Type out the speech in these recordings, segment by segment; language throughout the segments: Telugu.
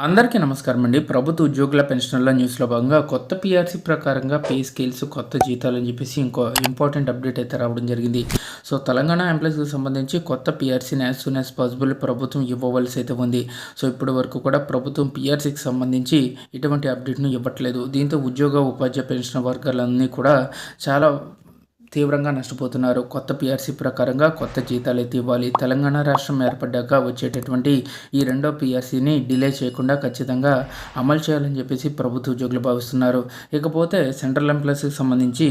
అందరికీ నమస్కారం అండి. ప్రభుత్వ ఉద్యోగుల పెన్షన్ల న్యూస్లో భాగంగా కొత్త పిఆర్సీ ప్రకారంగా పే స్కేల్స్ కొత్త జీతాలు అని చెప్పేసి ఇంకో ఇంపార్టెంట్ అప్డేట్ అయితే రావడం జరిగింది. సో తెలంగాణ ఎంప్లాయీస్కి సంబంధించి కొత్త పీఆర్సీని యాజ్ సూన్ యాజ్ పాసిబుల్ ప్రభుత్వం ఇవ్వవలసి అయితే ఉంది. సో ఇప్పటి వరకు కూడా ప్రభుత్వం పిఆర్సీకి సంబంధించి ఇటువంటి అప్డేట్ను ఇవ్వట్లేదు. దీంతో ఉద్యోగ ఉపాధ్యాయ పెన్షన్ వర్గాలన్నీ కూడా చాలా తీవ్రంగా నష్టపోతున్నారు. కొత్త పిఆర్సీ ప్రకారంగా కొత్త జీతాలు అయితే ఇవ్వాలి. తెలంగాణ రాష్ట్రం ఏర్పడ్డాక వచ్చేటటువంటి ఈ రెండో పిఆర్సీని డిలే చేయకుండా ఖచ్చితంగా అమలు చేయాలని చెప్పేసి ప్రభుత్వ ఉద్యోగులు భావిస్తున్నారు. ఇకపోతే సెంట్రల్ ఎంప్లాయీస్కి సంబంధించి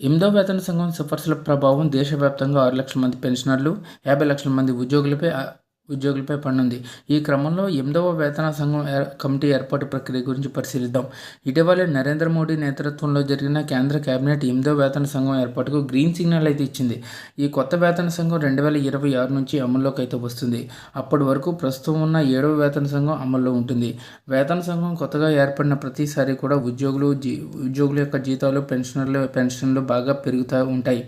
ఎనిమిదో వేతన సంఘం సిఫార్సుల ప్రభావం దేశవ్యాప్తంగా ఆరు లక్షల మంది పెన్షనర్లు యాభై లక్షల మంది ఉద్యోగులపై ఉద్యోగులపై పన్నుంది. ఈ క్రమంలో ఎనిమిదవ వేతన సంఘం కమిటీ ఏర్పాటు ప్రక్రియ గురించి పరిశీలిద్దాం. ఇటీవలే నరేంద్ర మోడీ నేతృత్వంలో జరిగిన కేంద్ర కేబినెట్ ఎనిమిదవ వేతన సంఘం ఏర్పాటుకు గ్రీన్ సిగ్నల్ అయితే ఇచ్చింది. ఈ కొత్త వేతన సంఘం రెండు వేల ఇరవై ఆరు నుంచి అమల్లోకి అయితే వస్తుంది. అప్పటి వరకు ప్రస్తుతం ఉన్న ఏడవ వేతన సంఘం అమల్లో ఉంటుంది. వేతన సంఘం కొత్తగా ఏర్పడిన ప్రతిసారి కూడా ఉద్యోగులు జీ ఉద్యోగుల యొక్క జీతాలు పెన్షనర్లు పెన్షన్లు బాగా పెరుగుతూ ఉంటాయి.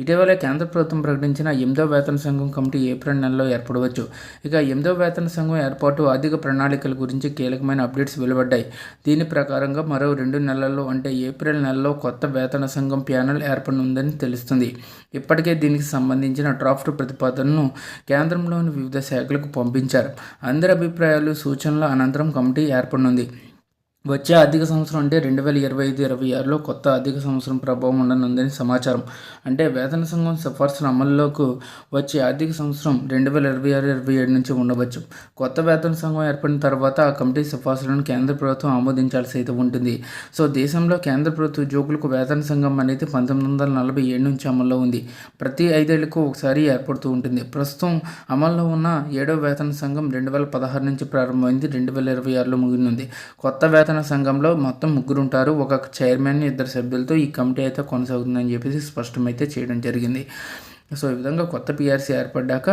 ఇటీవల కేంద్ర ప్రభుత్వం ప్రకటించిన ఎనిమిదో వేతన సంఘం కమిటీ ఏప్రిల్ నెలలో ఏర్పడవచ్చు. ఇక ఎనిమిదో వేతన సంఘం ఏర్పాటు ఆర్థిక ప్రణాళికల గురించి కీలకమైన అప్డేట్స్ వెలువడ్డాయి. దీని ప్రకారంగా మరో రెండు నెలల్లో అంటే ఏప్రిల్ నెలలో కొత్త వేతన సంఘం ప్యానెల్ ఏర్పడనుందని తెలుస్తుంది. ఇప్పటికే దీనికి సంబంధించిన డ్రాఫ్ట్ ప్రతిపాదనను కేంద్రంలోని వివిధ శాఖలకు పంపించారు. అందరి అభిప్రాయాలు సూచనల అనంతరం కమిటీ ఏర్పడనుంది. వచ్చే ఆర్థిక సంవత్సరం అంటే రెండు వేల ఇరవై ఐదు ఇరవై ఆరులో కొత్త ఆర్థిక సంవత్సరం ప్రభావం ఉండనుందని సమాచారం. అంటే వేతన సంఘం సిఫార్సుల అమల్లోకి వచ్చే ఆర్థిక సంవత్సరం రెండు వేల ఇరవై ఆరు ఇరవై ఏడు నుంచి ఉండవచ్చు. కొత్త వేతన సంఘం ఏర్పడిన తర్వాత ఆ కమిటీ సిఫార్సులను కేంద్ర ప్రభుత్వం ఆమోదించాల్సి అయితే ఉంటుంది. సో దేశంలో కేంద్ర ప్రభుత్వ ఉద్యోగులకు వేతన సంఘం అనేది పంతొమ్మిది వందల నలభై ఏడు నుంచి అమల్లో ఉంది. ప్రతి ఐదేళ్ళకు ఒకసారి ఏర్పడుతూ ఉంటుంది. ప్రస్తుతం అమల్లో ఉన్న ఏడవ వేతన సంఘం రెండు వేల పదహారు నుంచి ప్రారంభమైంది రెండు వేల ఇరవై ఆరులో ముగినుంది కొత్త వేతన పురాతన సంఘంలో మొత్తం ముగ్గురు ఉంటారు ఒక చైర్మన్ ఇద్దరు సభ్యులతో ఈ కమిటీ అయితే కొనసాగుతుందని చెప్పేసి స్పష్టమైతే చేయడం జరిగింది. సో ఈ విధంగా కొత్త పిఆర్సీ ఏర్పడ్డాక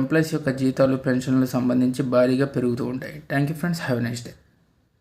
ఎంప్లాయీస్ యొక్క జీతాలు పెన్షన్లకు సంబంధించి భారీగా పెరుగుతూ ఉంటాయి. Thank you friends. Have next day.